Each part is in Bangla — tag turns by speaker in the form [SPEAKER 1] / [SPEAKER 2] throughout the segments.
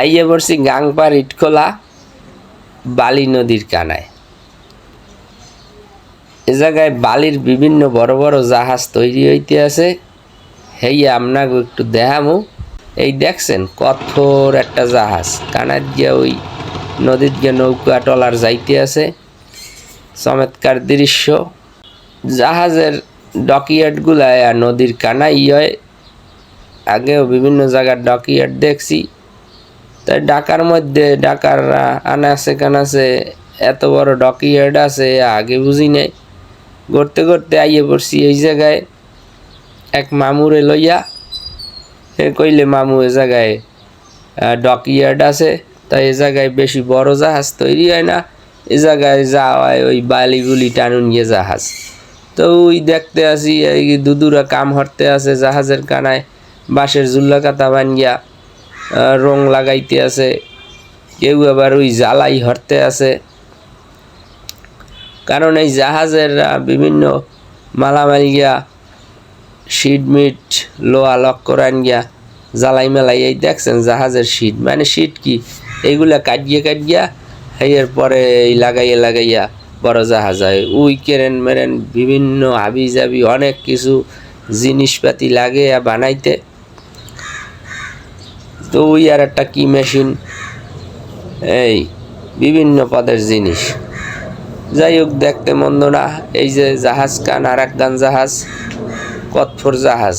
[SPEAKER 1] আইয়ে পড়ছি গাংপার ইটখোলা বালি নদীর কানায়। এ জায়গায় বালির বিভিন্ন বড় বড় জাহাজ তৈরি হইতে আছে। হেই আপনাকে একটু দেখামু। এই দেখছেন কঠোর একটা জাহাজ। কানার গিয়া ওই নদীর গিয়ে নৌকা টলার যাইতে আছে। চমৎকার দৃশ্য। জাহাজের ডকিয়ার্ডগুলায় আর নদীর কানাই হয়। আগেও বিভিন্ন জায়গার ডকিয়ার্ড দেখছি। তাই ঢাকার মধ্যে ঢাকার আনাচে কানাচে এত বড় ডকিয়ার্ড আছে আগে বুঝি নাই। করতে করতে আইয়ে পড়ছি এই জায়গায় এক মামুরে লইয়া। হে কইলে মামু এ জায়গায় ডকিয়ার্ড আছে তাই এ জায়গায় বেশি বড় জাহাজ তৈরি হয় না। এ জায়গায় যা হয় ওই বালিগুলি টানুন গিয়ে জাহাজ। তো ওই দেখতে আসি এই দুদুরা কাম হরতে আছে জাহাজের কানায় বাঁশের জুল্লা কাতা বানিয়া আহ, রং লাগাইতে আছে। কেউ আবার ওই জ্বালাই হরতে আছে। কারণ এই জাহাজের বিভিন্ন মালামাল গিয়া মিট, লোহা লক করান গিয়া জ্বালাই মেলাই, এই দেখছেন জাহাজের শিট মানে শিট কি? এইগুলা কাটিয়ে কাটিয়া এর পরে এই লাগাইয়া লাগাইয়া বড় জাহাজ হয়। উই কেরেন মেরেন বিভিন্ন হাবি জাবি অনেক কিছু জিনিসপাতি লাগে বানাইতে। তো ওই আর একটা কি মেশিন এই, বিভিন্ন পদের জিনিস। যাই হোক, দেখতে মন্দ না। এই যে জাহাজ কান আর এক গান জাহাজ কৎফর জাহাজ।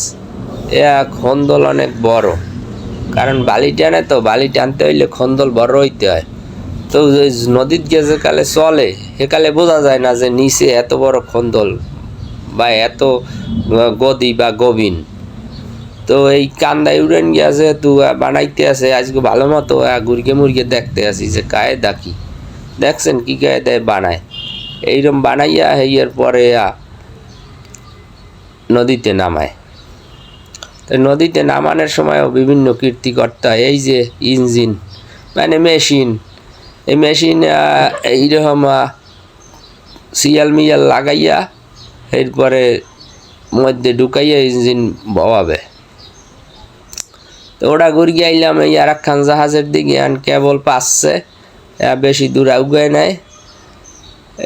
[SPEAKER 1] এ খন্দল অনেক বড়। কারণ বালি টানে তো, বালি টানতে হইলে খন্দল বড় হইতে হয়। তো নদীর যে কালে চলে সেকালে বোঝা যায় না যে নিচে এত বড় খন্দল বা এত গদি বা গবিন। তো এই কান্দায় উড়েন গিয়া যেহেতু আহ, বানাইতে আছে আজকে ভালো মতো গুরগে মুরগে দেখতে আসি যে কায়ে কি। দেখছেন কি কায়দায় বানায়। এইরকম বানাইয়া হেইয়ের পরে নদীতে নামায়। তো নদীতে নামানোর সময়ও বিভিন্ন কীর্তি করতে হয় এই যে ইঞ্জিন মানে মেশিন এই মেশিন এইরকম সিয়াল মিয়াল লাগাইয়া এরপরে মধ্যে ঢুকাইয়া ইঞ্জিন বওয়াবে। তো ওটা ঘুরিয়ে আইলাম এই আর একখান জাহাজের দিকে আন কেবল পাচ্ছে। বেশি দূর আউগায় নাই।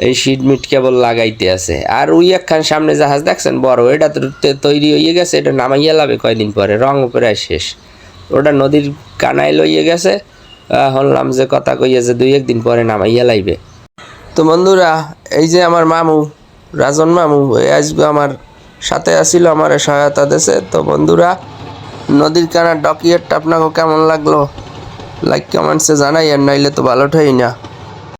[SPEAKER 1] এই শিট মিট কেবল লাগাইতে আছে। আর ওই একখান সামনে জাহাজ দেখছেন বড় এটা তো তৈরি হয়ে গেছে এটা নামাইয়া লাবে কয়দিন পরে রং প্রায় শেষ। ওটা নদীর কানায় লইয়ে গেছে। আহ, শুনলাম যে কথা কইয়া যে দুই একদিন পরে নামাইয়া লাইবে। তো বন্ধুরা এই যে আমার মামু রাজন মামু আজকে আমার সাথে আসিল আমার সহায়তা দেশে তো বন্ধুরা নদীর কানা ডকিয়ারটা আপনাকে কেমন লাগল? লাইক কমেন্টসে জানাই আর নাইলে তো ভালো ঠাই না